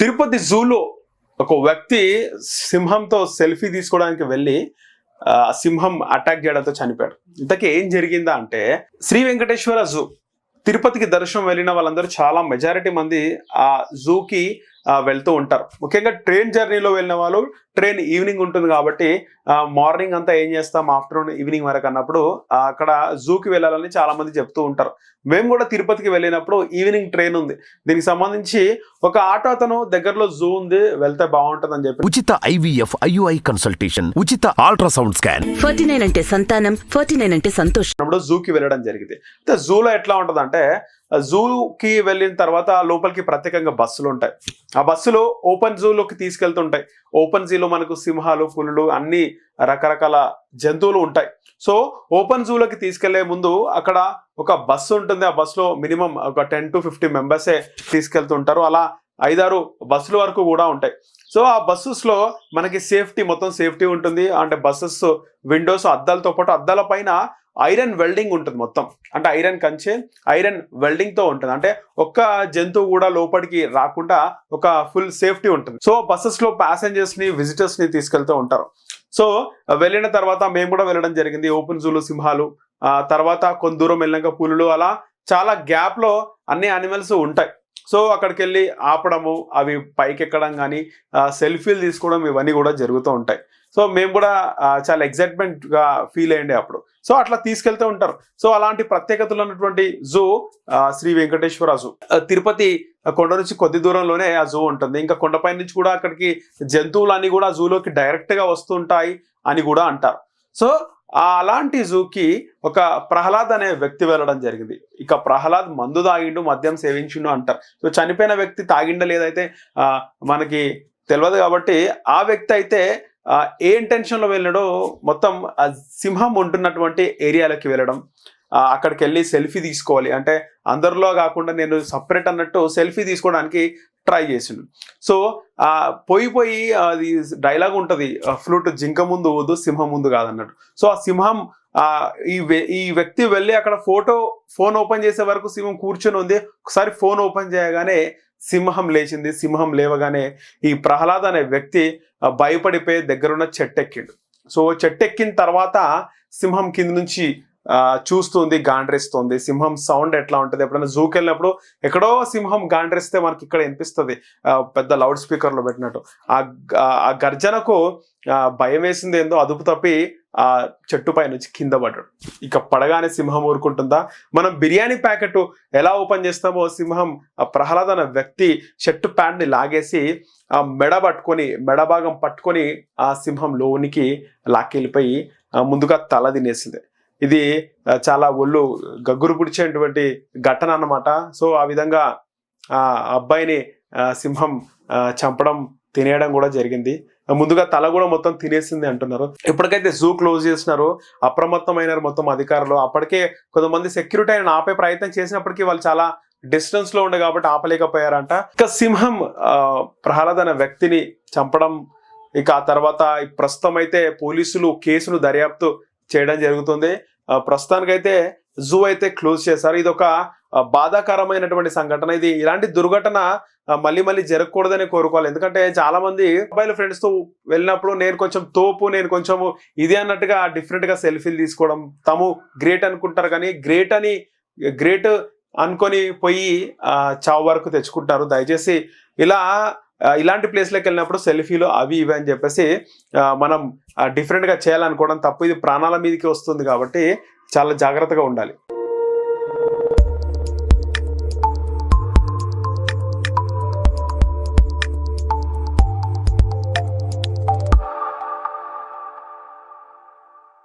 తిరుపతి జూలో ఒక వ్యక్తి సింహంతో సెల్ఫీ తీసుకోవడానికి వెళ్ళి సింహం అటాక్ చేయడంతో చనిపోయాడు. ఇంతకీ ఏం జరిగిందా అంటే శ్రీ వెంకటేశ్వర జూ తిరుపతికి దర్శనం వెళ్ళిన వాళ్ళందరూ చాలా మెజారిటీ మంది ఆ జూకి వెళ్తూ ఉంటారు. ముఖ్యంగా ట్రైన్ జర్నీలో వెళ్ళిన వాళ్ళు ట్రైన్ ఈవినింగ్ ఉంటుంది కాబట్టి మార్నింగ్ అంతా ఏం చేస్తాం? ఆఫ్టర్నూన్ ఈవినింగ్ వరకు అన్నప్పుడు అక్కడ జూకి వెళ్ళాలని చాలా మంది చెప్తూ ఉంటారు. మేము కూడా తిరుపతికి వెళ్ళినప్పుడు ఈవినింగ్ ట్రైన్ ఉంది. దీనికి సంబంధించి ఒక ఆటో అతను దగ్గరలో జూ ఉంది వెళ్తే బాగుంటుంది అని చెప్పి. ఉచిత ఐవీఎఫ్ ఐయుఐ కన్సల్టేషన్ ఉచిత అల్ట్రాసౌండ్ స్కాన్ ఫార్టీ నైన్ అంటే సంతానం ఫార్టీ నైన్ అంటే సంతోషం. అప్పుడు జూకి వెళ్ళడం జరిగింది. అయితే జూలో ఎట్లా ఉంటుంది అంటే జూకి వెళ్ళిన తర్వాత లోపలికి ప్రత్యేకంగా బస్సులు ఉంటాయి. ఆ బస్సులు ఓపెన్ జూలోకి తీసుకెళ్తుంటాయి. ఓపెన్ జూలో మనకు సింహాలు పులులు అన్ని రకరకాల జంతువులు ఉంటాయి. సో ఓపెన్ జూలోకి తీసుకెళ్ళే ముందు అక్కడ ఒక బస్సు ఉంటుంది. ఆ బస్సులో మినిమం ఒక టెన్ టు ఫిఫ్టీ మెంబర్సే తీసుకెళ్తుంటారు. అలా ఐదారు బస్సుల వరకు కూడా ఉంటాయి. సో ఆ బస్సెస్లో మనకి సేఫ్టీ మొత్తం సేఫ్టీ ఉంటుంది. అంటే బస్సెస్ విండోస్ అద్దాలతో పాటు అద్దాల పైన ఐరన్ వెల్డింగ్ ఉంటుంది మొత్తం. అంటే ఐరన్ కంచే ఐరన్ వెల్డింగ్తో ఉంటుంది. అంటే ఒక్క జంతువు కూడా లోపలికి రాకుండా ఒక ఫుల్ సేఫ్టీ ఉంటుంది. సో బస్సెస్లో ప్యాసింజర్స్ని విజిటర్స్ని తీసుకెళ్తూ ఉంటారు. సో వెళ్ళిన తర్వాత మేము కూడా వెళ్ళడం జరిగింది. ఓపెన్ జూలు సింహాలు తర్వాత కొంత దూరం వెళ్ళాక పులులు అలా చాలా గ్యాప్లో అన్ని యానిమల్స్ ఉంటాయి. సో అక్కడికి వెళ్ళి ఆపడము అవి పైకెక్కడం కానీ సెల్ఫీలు తీసుకోవడం ఇవన్నీ కూడా జరుగుతూ ఉంటాయి. సో మేము కూడా చాలా ఎగ్జైట్మెంట్గా ఫీల్ అయ్యండి అప్పుడు. సో అట్లా తీసుకెళ్తూ ఉంటారు. సో అలాంటి ప్రత్యేకతలు ఉన్నటువంటి జూ శ్రీ వెంకటేశ్వర జూ. తిరుపతి కొండ నుంచి కొద్ది దూరంలోనే ఆ జూ ఉంటుంది. ఇంకా కొండపై నుంచి కూడా అక్కడికి జంతువులు అన్ని కూడా జూలోకి డైరెక్ట్గా వస్తుంటాయి అని కూడా అంటారు. సో అలాంటి జూకి ఒక ప్రహ్లాద్ అనే వ్యక్తి వెళ్ళడం జరిగింది. ఇక ప్రహ్లాద్ మందు తాగిండు మద్యం సేవించిండు అంటారు. సో చనిపోయిన వ్యక్తి తాగిండ లేదైతే మనకి తెలియదు కాబట్టి ఆ వ్యక్తి అయితే ఏ ఇంటెన్షన్లో వెళ్ళాడో మొత్తం ఆ సింహం ఉంటున్నటువంటి ఏరియాలకి వెళ్ళడం అక్కడికి వెళ్ళి సెల్ఫీ తీసుకోవాలి. అంటే అందరిలో కాకుండా నేను సపరేట్ అన్నట్టు సెల్ఫీ తీసుకోవడానికి ట్రై చేసిండు. సో పోయి పోయి అది డైలాగ్ ఉంటుంది. ఫ్లూట్ జింక ముందు వద్దు సింహం ముందు కాదన్నట్టు. సో ఆ సింహం ఈ ఈ వ్యక్తి వెళ్ళి అక్కడ ఫోటో ఫోన్ ఓపెన్ చేసే వరకు సింహం కూర్చొని ఉంది. ఒకసారి ఫోన్ ఓపెన్ చేయగానే సింహం లేచింది. సింహం లేవగానే ఈ ప్రహ్లాద్ అనే వ్యక్తి భయపడిపోయి దగ్గరున్న చెట్టెక్కిండు. సో చెట్టెక్కిన తర్వాత సింహం కింద నుంచి చూస్తుంది గాండ్రిస్తుంది. సింహం సౌండ్ ఎట్లా ఉంటుంది? ఎప్పుడైనా జూకి వెళ్ళినప్పుడు ఎక్కడో సింహం గాండ్రిస్తే మనకి ఇక్కడ వినిపిస్తుంది. పెద్ద లౌడ్ స్పీకర్లో పెట్టినట్టు. ఆ ఆ గర్జనకు భయం వేసింది ఏందో అదుపు తప్పి ఆ చెట్టు పై నుంచి కింద పడ్డాడు. ఇక పడగానే సింహం ఊరుకుంటుందా? మనం బిర్యానీ ప్యాకెట్ ఎలా ఓపెన్ చేస్తామో సింహం ఆ ప్రహ్లాద్ అనే వ్యక్తి షర్టు ప్యాంట్ని లాగేసి ఆ మెడ పట్టుకొని మెడ భాగం పట్టుకొని ఆ సింహం లోనికి లాక్కెళ్ళిపోయి ముందుగా తల తినేసింది. ఇది చాలా ఒళ్ళు గగ్గురు పుడిచేటువంటి ఘటన అన్నమాట. సో ఆ విధంగా ఆ అబ్బాయిని సింహం చంపడం తినేయడం కూడా జరిగింది. ముందుగా తల కూడా మొత్తం తినేసింది అంటున్నారు. ఎప్పటికైతే జూ క్లోజ్ చేసినారో అప్రమత్తమైనారు మొత్తం అధికారులు. అప్పటికే కొంతమంది సెక్యూరిటీ ఆయన ఆపే ప్రయత్నం చేసినప్పటికీ వాళ్ళు చాలా డిస్టెన్స్లో ఉండే కాబట్టి ఆపలేకపోయారంట. ఇక సింహం ప్రహ్లాద్ అనే వ్యక్తిని చంపడం ఇక ఆ తర్వాత ప్రస్తుతం అయితే పోలీసులు కేసును దర్యాప్తు చేయడం జరుగుతుంది. ప్రస్తుతానికైతే జూ అయితే క్లోజ్ చేశారు. ఇది ఒక బాధాకరమైనటువంటి సంఘటన. ఇది ఇలాంటి దుర్ఘటన మళ్ళీ మళ్ళీ జరగకూడదని కోరుకోవాలి. ఎందుకంటే చాలా మంది మొబైల్ ఫ్రెండ్స్తో వెళ్ళినప్పుడు నేను కొంచెం తోపు నేను కొంచెం ఇది అన్నట్టుగా డిఫరెంట్గా సెల్ఫీలు తీసుకోవడం తాము గ్రేట్ అనుకుంటారు కానీ గ్రేట్ అని గ్రేట్ అనుకొని పోయి చావు వరకు తెచ్చుకుంటారు. దయచేసి ఇలా ఇలాంటి ప్లేస్లోకి వెళ్ళినప్పుడు సెల్ఫీలు అవి ఇవి అని చెప్పేసి మనం డిఫరెంట్గా చేయాలనుకోవడం తప్పు. ఇది ప్రాణాల మీదకి వస్తుంది కాబట్టి చాలా జాగ్రత్తగా ఉండాలి.